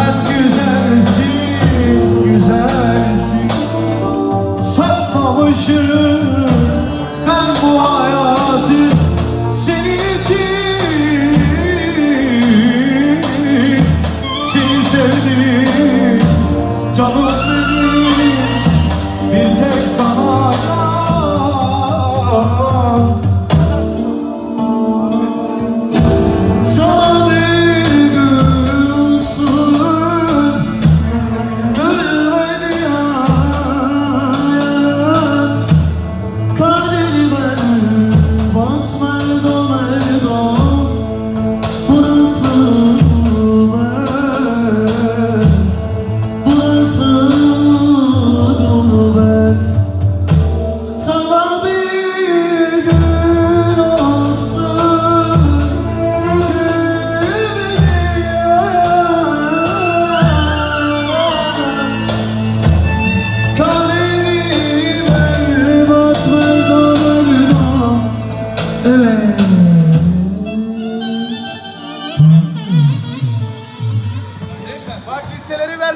Sen güzelsin, güzelsin. Satmamışım ben bu hayatı senin için. Seni sevdim, canım